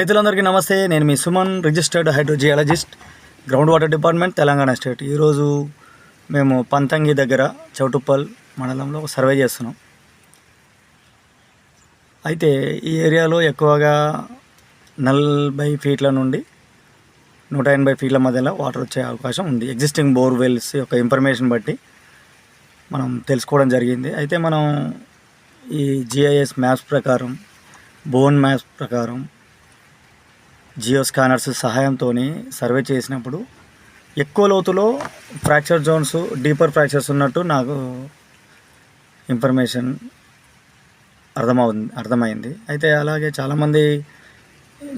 రైతులందరికీ నమస్తే. నేను మీ Suman registered hydrogeologist ground water department Telangana state. ఈరోజు మేము పంతంగి దగ్గర చౌటుప్పల్ మండలంలో ఒక సర్వే చేస్తున్నాం. అయితే ఈ ఏరియాలో ఎక్కువగా నలభై ఫీట్ల నుండి నూట ఎనభై ఫీట్ల మధ్యలో వాటర్ వచ్చే అవకాశం ఉంది. ఎగ్జిస్టింగ్ బోర్వెల్స్ యొక్క ఇన్ఫర్మేషన్ బట్టి మనం తెలుసుకోవడం జరిగింది. అయితే మనం ఈ జిఐఎస్ మ్యాప్స్ ప్రకారం బోన్ మ్యాప్స్ ప్రకారం జియో స్కానర్స్ సహాయంతో సర్వే చేసినప్పుడు ఎక్కువ లోతులో ఫ్రాక్చర్ జోన్స్ డీపర్ ఫ్రాక్చర్స్ ఉన్నట్టు నాకు ఇన్ఫర్మేషన్ అర్థమవుంది అర్థమైంది. అయితే అలాగే చాలామంది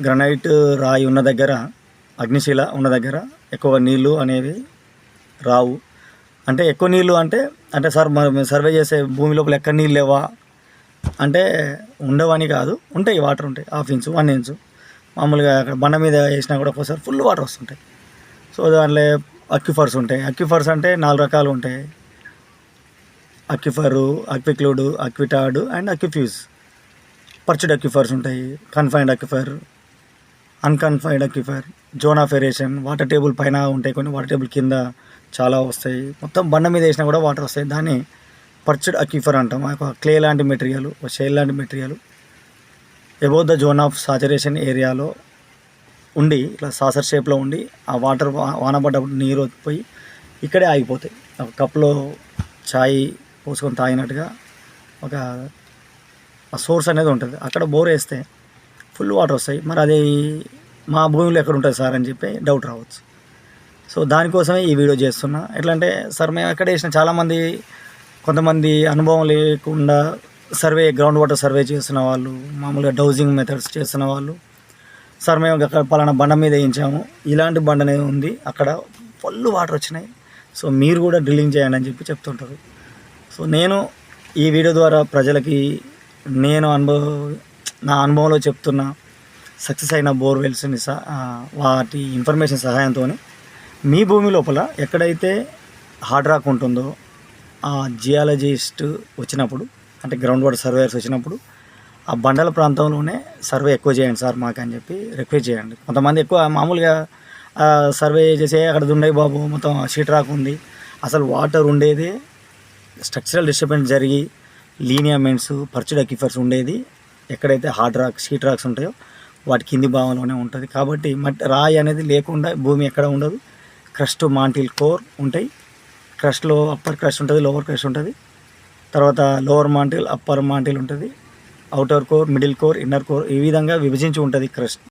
గ్రనైట్ రాయి ఉన్న దగ్గర అగ్నిశిల ఉన్న దగ్గర ఎక్కువ నీళ్ళు అనేవి రావు. అంటే ఎక్కువ నీళ్ళు అంటే అంటే సార్ మరి సర్వే చేసే భూమి లోపల ఎక్కడ నీళ్ళు లేవా? అంటే ఉండవని కాదు ఉంటాయి వాటర్ ఉంటాయి హాఫ్ ఇంచు వన్ ఇంచు. మామూలుగా అక్కడ బండ మీద వేసినా కూడా ఒకసారి ఫుల్ వాటర్ వస్తుంటాయి. సో దాంట్లో అక్యుఫర్స్ ఉంటాయి. అక్యుఫర్స్ అంటే నాలుగు రకాలు ఉంటాయి. అక్యుఫరు అక్విక్లూడ్ అక్విటాడ్ అండ్ అక్యుఫ్యూజ్ పర్చుడ్ అక్యుఫర్స్ ఉంటాయి. Confined aquifer unconfined aquifer zone of water table పైన ఉంటాయి కొన్ని వాటర్ టేబుల్ కింద చాలా వస్తాయి. మొత్తం బండ మీద వేసినా కూడా వాటర్ వస్తాయి. దాన్ని పర్చుడ్ అక్యుఫర్ అంటాం. ఒక క్లే లాంటి మెటీరియల్ ఒక షేల్ లాంటి material above the zone of saturation ఏరియాలో ఉండి ఇట్లా సాసర్ షేప్లో ఉండి ఆ వాటర్ వాన పడ్డప్పుడు నీరు పోయి ఇక్కడే ఆగిపోతాయి. ఒక కప్లో చాయ్ పోసుకొని తాగినట్టుగా ఒక ఆ సోర్స్ అనేది ఉంటుంది. అక్కడ బోర్ వేస్తే ఫుల్ వాటర్ వస్తాయి. మరి అది మా భూమిలో ఎక్కడ ఉంటుంది సార్ అని చెప్పి డౌట్ రావచ్చు. సో దానికోసమే ఈ వీడియో చేస్తున్నా. ఎట్లా అంటే సార్ మేము ఎక్కడ వేసిన చాలామంది కొంతమంది అనుభవం లేకుండా సర్వే గ్రౌండ్ వాటర్ సర్వే చేస్తున్న వాళ్ళు మామూలుగా డౌజింగ్ మెథడ్స్ చేస్తున్న వాళ్ళు సార్ మేము అక్కడ పలానా బండ మీద వేయించాము. ఇలాంటి బండనే ఉంది. అక్కడ ఫుల్ వాటర్ వచ్చినాయి. సో మీరు కూడా డ్రిల్లింగ్ చేయండి అని చెప్పి చెప్తుంటారు. సో నేను ఈ వీడియో ద్వారా ప్రజలకి నేను అనుభవ నా అనుభవంలో చెప్తున్న సక్సెస్ అయిన బోర్వెల్స్ని స వాటి ఇన్ఫర్మేషన్ సహాయంతో మీ భూమి లోపల ఎక్కడైతే హార్డ్ రాక్ ఉంటుందో ఆ జియాలజిస్ట్ వచ్చినప్పుడు అంటే గ్రౌండ్ వాటర్ సర్వేయర్స్ వచ్చినప్పుడు ఆ బండల ప్రాంతంలోనే సర్వే ఎక్కువ చేయండి సార్ మాకు అని చెప్పి రిక్వెస్ట్ చేయండి. కొంతమంది ఎక్కువ మామూలుగా సర్వే చేసే అక్కడ ఉండే బాబు మొత్తం షీట్ రాక్ ఉంది. అసలు వాటర్ ఉండేది స్ట్రక్చరల్ డిస్టర్బెన్స్ జరిగి లీనియమెంట్స్ పర్చుడ్ అక్యూఫర్స్ ఉండేది. ఎక్కడైతే హార్డ్ రాక్ షీట్ రాక్స్ ఉంటాయో వాటి కింది భాగంలోనే ఉంటుంది. కాబట్టి మట్టి రాయి అనేది లేకుండా భూమి ఎక్కడ ఉండదు. క్రస్ట్ మాంటిల్ కోర్ ఉంటాయి. క్రస్ట్లో అప్పర్ క్రస్ట్ ఉంటుంది లోవర్ క్రస్ట్ ఉంటుంది. తర్వాత లోవర్ మాంటిల్ అప్పర్ మాంటిల్ ఉంటుంది. Outer core middle core inner core ఈ విధంగా విభజించి ఉంటుంది క్రస్ట్